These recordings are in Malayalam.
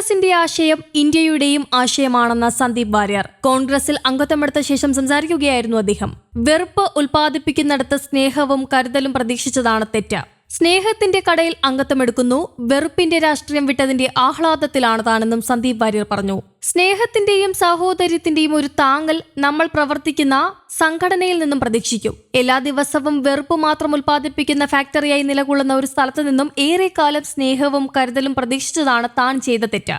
കോൺഗ്രസിന്റെ ആശയം ഇന്ത്യയുടെയും ആശയമാണെന്ന സന്ദീപ് വാര്യർ കോൺഗ്രസിൽ അംഗത്വമെടുത്ത ശേഷം സംസാരിക്കുകയായിരുന്നു അദ്ദേഹം. വെറുപ്പ് ഉൽപ്പാദിപ്പിക്കുന്നിടത്ത് സ്നേഹവും കരുതലും പ്രതീക്ഷിച്ചതാണ് തെറ്റ്. സ്നേഹത്തിന്റെ കടയിൽ അംഗത്വമെടുക്കുന്നു. വെറുപ്പിന്റെ രാഷ്ട്രീയം വിട്ടതിന്റെ ആഹ്ലാദത്തിലാണ് താനെന്നും സന്ദീപ് വാര്യർ പറഞ്ഞു. സ്നേഹത്തിന്റെയും സഹോദര്യത്തിന്റെയും ഒരു താങ്ങൽ നമ്മൾ പ്രവർത്തിക്കുന്ന സംഘടനയിൽ നിന്നും പ്രതീക്ഷിക്കും. എല്ലാ ദിവസവും വെറുപ്പ് മാത്രം ഉൽപ്പാദിപ്പിക്കുന്ന ഫാക്ടറിയായി നിലകൊള്ളുന്ന ഒരു സ്ഥലത്ത് നിന്നും ഏറെക്കാലം സ്നേഹവും കരുതലും പ്രതീക്ഷിച്ചതാണ് താൻ ചെയ്ത തെറ്റ്.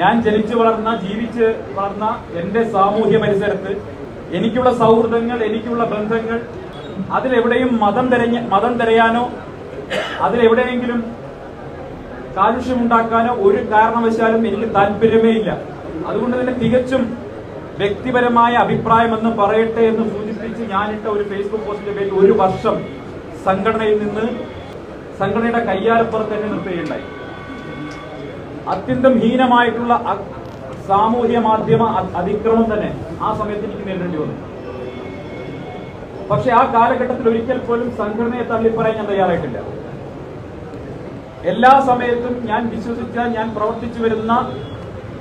ഞാൻ ജനിച്ചു വളർന്ന ജീവിച്ച് വളർന്ന എന്റെ സാമൂഹ്യ പരിസരത്ത് എനിക്കുള്ള സൗഹൃദങ്ങൾ എനിക്കുള്ള ബന്ധങ്ങൾ അതിലെവിടെയും മതം തിരഞ്ഞ് മതം തിരയാനോ അതിലെവിടെയെങ്കിലും കാലുഷ്യമുണ്ടാക്കാനോ ഒരു കാരണവശാലും എനിക്ക് താല്പര്യമേ ഇല്ല. അതുകൊണ്ട് തന്നെ തികച്ചും വ്യക്തിപരമായ അഭിപ്രായമെന്ന് പറയട്ടെ എന്ന് സൂചിപ്പിച്ച് ഞാനിട്ട ഒരു ഫേസ്ബുക്ക് പോസ്റ്റിന്റെ പേരിൽ ഒരു വർഷം സംഘടനയിൽ നിന്ന് സംഘടനയുടെ കയ്യാലപ്പുറത്ത് തന്നെ നിർത്തുകയുണ്ടായി. അത്യന്തം ഹീനമായിട്ടുള്ള സാമൂഹ്യ മാധ്യമ അതിക്രമം തന്നെ ആ സമയത്ത് എനിക്ക് നേരിടേണ്ടി വന്നു. പക്ഷെ ആ കാലഘട്ടത്തിൽ ഒരിക്കൽ പോലും സംഘടനയെ തള്ളിപ്പറയാൻ ഞാൻ തയ്യാറായിട്ടില്ല. എല്ലാ സമയത്തും ഞാൻ വിശ്വസിച്ച ഞാൻ പ്രവർത്തിച്ചു വരുന്ന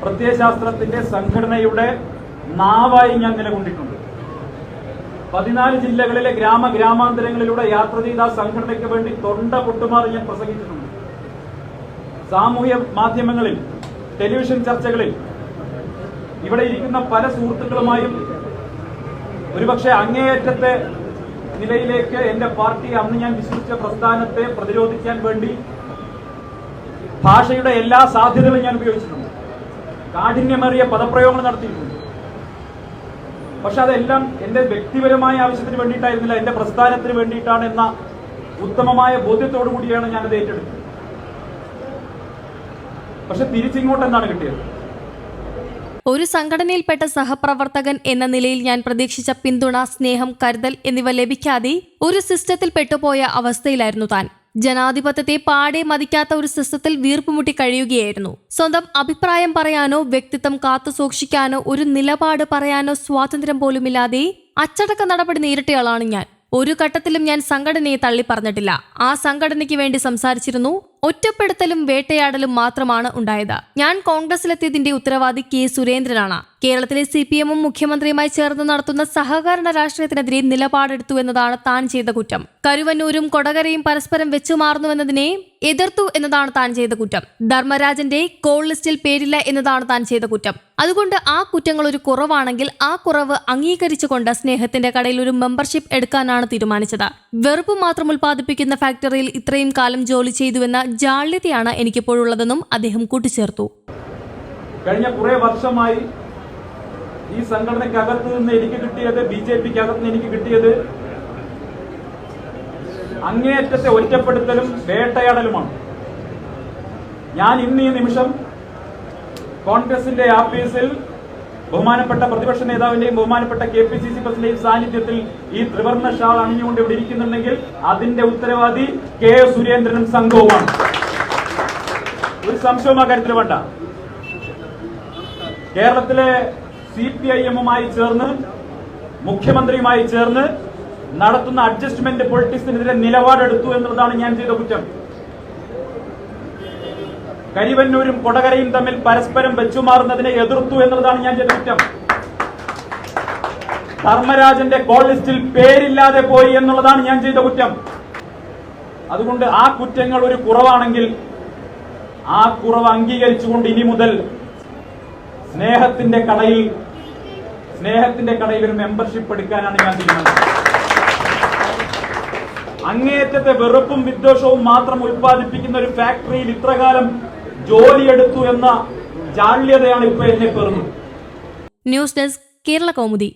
പ്രത്യയശാസ്ത്രത്തിന്റെ സംഘടനയുടെ നാവായി ഞാൻ നിലകൊണ്ടിട്ടുണ്ട്. പതിനാല് ജില്ലകളിലെ ഗ്രാമ ഗ്രാമാന്തരങ്ങളിലൂടെ യാത്ര ചെയ്ത സംഘടനയ്ക്ക് വേണ്ടി തൊണ്ട പൊട്ടുമാറി ഞാൻ പ്രസംഗിച്ചിട്ടുണ്ട്. സാമൂഹ്യ മാധ്യമങ്ങളിൽ ടെലിവിഷൻ ചർച്ചകളിൽ ഇവിടെ ഇരിക്കുന്ന പല സുഹൃത്തുക്കളുമായും ഒരുപക്ഷെ അങ്ങേയറ്റത്തെ നിലയിലേക്ക് എന്റെ പാർട്ടി അന്ന് ഞാൻ വിശ്വസിച്ച പ്രസ്ഥാനത്തെ പ്രതിരോധിക്കാൻ വേണ്ടി ഭാഷയുടെ എല്ലാ സാധ്യതകളും ഞാൻ ഉപയോഗിച്ചിട്ടുണ്ട്. കാഠിന്യമേറിയ പദപ്രയോഗങ്ങൾ നടത്തിയിട്ടുണ്ട്. പക്ഷെ അതെല്ലാം എന്റെ വ്യക്തിപരമായ ആവശ്യത്തിന് വേണ്ടിയിട്ടായിരുന്നില്ല എന്റെ പ്രസ്ഥാനത്തിന് വേണ്ടിയിട്ടാണ് എന്ന ഉത്തമമായ ബോധ്യത്തോടു കൂടിയാണ് ഞാനത് ഏറ്റെടുത്തത്. പക്ഷെ തിരിച്ചിങ്ങോട്ട് എന്താണ് കിട്ടിയത്? ഒരു സംഘടനയിൽപ്പെട്ട സഹപ്രവർത്തകൻ എന്ന നിലയിൽ ഞാൻ പ്രതീക്ഷിച്ച പിന്തുണ സ്നേഹം കരുതൽ എന്നിവ ലഭിക്കാതെ ഒരു സിസ്റ്റത്തിൽ പെട്ടുപോയ അവസ്ഥയിലായിരുന്നു താൻ. ജനാധിപത്യത്തെ പാടെ മതിക്കാത്ത ഒരു സിസ്റ്റത്തിൽ വീർപ്പുമുട്ടി കഴിയുകയായിരുന്നു. സ്വന്തം അഭിപ്രായം പറയാനോ വ്യക്തിത്വം കാത്തു സൂക്ഷിക്കാനോ ഒരു നിലപാട് പറയാനോ സ്വാതന്ത്ര്യം പോലുമില്ലാതെ അച്ചടക്ക നടപടി നേരിട്ടയാളാണ് ഞാൻ. ഒരു ഘട്ടത്തിലും ഞാൻ സംഘടനയെ തള്ളി പറഞ്ഞിട്ടില്ല ആ സംഘടനയ്ക്ക് വേണ്ടി സംസാരിച്ചിരുന്നു. ഒറ്റപ്പെടുത്തലും വേട്ടയാടലും മാത്രമാണ് ഉണ്ടായത്. ഞാൻ കോൺഗ്രസിലെത്തിയതിന്റെ ഉത്തരവാദി കെ സുരേന്ദ്രനാണ്. കേരളത്തിലെ സി പി എമ്മും മുഖ്യമന്ത്രിയുമായി ചേർന്ന് നടത്തുന്ന സഹകരണ രാഷ്ട്രീയത്തിനെതിരെ നിലപാടെടുത്തു എന്നതാണ് താൻ ചെയ്ത കുറ്റം. കരുവന്നൂരും കൊടകരയും പരസ്പരം വെച്ചുമാറുന്നുവെന്നതിനെ എതിർത്തു എന്നതാണ് താൻ ചെയ്ത കുറ്റം. ധർമ്മരാജന്റെ കോൾ ലിസ്റ്റിൽ പേരില്ല എന്നതാണ് താൻ ചെയ്ത കുറ്റം. അതുകൊണ്ട് ആ കുറ്റങ്ങൾ ഒരു കുറവാണെങ്കിൽ ആ കുറവ് അംഗീകരിച്ചുകൊണ്ട് സ്നേഹത്തിന്റെ കടയിൽ ഒരു മെമ്പർഷിപ്പ് എടുക്കാനാണ് തീരുമാനിച്ചത്. വെറുപ്പ് മാത്രം ഉൽപ്പാദിപ്പിക്കുന്ന ഫാക്ടറിയിൽ ഇത്രയും കാലം ജോലി ചെയ്തുവെന്ന ജാള്യതയാണ് എനിക്കിപ്പോഴുള്ളതെന്നും അദ്ദേഹം കൂട്ടിച്ചേർത്തു. കഴിഞ്ഞ കുറെ വർഷമായി ഈ സംഘടനയ്ക്കകത്ത് നിന്ന് എനിക്ക് കിട്ടിയത് ബി ജെ പിക്ക് അകത്ത് നിന്ന് എനിക്ക് കിട്ടിയത് അങ്ങേയറ്റത്തെ ഒറ്റപ്പെടുത്തലും വേട്ടയാടലുമാണ്. ഞാൻ ഇന്ന് ഈ നിമിഷം കോൺഗ്രസിന്റെ ആഫീസിൽ ബഹുമാനപ്പെട്ട പ്രതിപക്ഷ നേതാവിന്റെയും ബഹുമാനപ്പെട്ട കെ പി സി സി പ്രസിഡന്റെയും സാന്നിധ്യത്തിൽ ഈ ത്രിവർണ ഷാൾ അണിഞ്ഞുകൊണ്ട് ഇവിടെ ഇരിക്കുന്നുണ്ടെങ്കിൽ അതിന്റെ ഉത്തരവാദി കെ സുരേന്ദ്രനും സംഘവുമാണ്. ഒരു സംശയവും ആ കാര്യത്തിൽ വേണ്ട. കേരളത്തിലെ സി പി ഐ എമ്മുമായി ചേർന്ന് മുഖ്യമന്ത്രിയുമായി ചേർന്ന് നടത്തുന്ന അഡ്ജസ്റ്റ്മെന്റ് പൊളിറ്റിക്സിനെതിരെ നിലപാടെടുത്തു എന്നുള്ളതാണ് ഞാൻ ചെയ്ത കുറ്റം. കരിവന്നൂരും കൊടകരയും തമ്മിൽ പരസ്പരം വെച്ചുമാറുന്നതിനെ എതിർത്തു എന്നുള്ളതാണ് ഞാൻ ചെയ്ത കുറ്റം. ധർമ്മരാജന്റെ കോൾ ലിസ്റ്റിൽ പേരില്ലാതെ പോയി എന്നുള്ളതാണ് ഞാൻ ചെയ്ത കുറ്റം. അതുകൊണ്ട് ആ കുറ്റങ്ങൾ ഒരു കുറവാണെങ്കിൽ ആ കുറവ് അംഗീകരിച്ചുകൊണ്ട് ഇനി മുതൽ സ്നേഹത്തിന്റെ കടയിൽ സ്നേഹത്തിന്റെ കടയിൽ ഒരു മെമ്പർഷിപ്പ് എടുക്കാനാണ് ഞാൻ തീരുമാനിച്ചത്. അങ്ങേയറ്റത്തെ വെറുപ്പും വിദ്വേഷവും മാത്രം ഉൽപ്പാദിപ്പിക്കുന്ന ഒരു ഫാക്ടറിയിൽ ഇത്രകാലം ജോലിയെടുത്തു എന്ന ജാള്യതയാണ് ഇപ്പൊ എന്നെ പെറുന്നത്. News desk Kerala Kaumudi.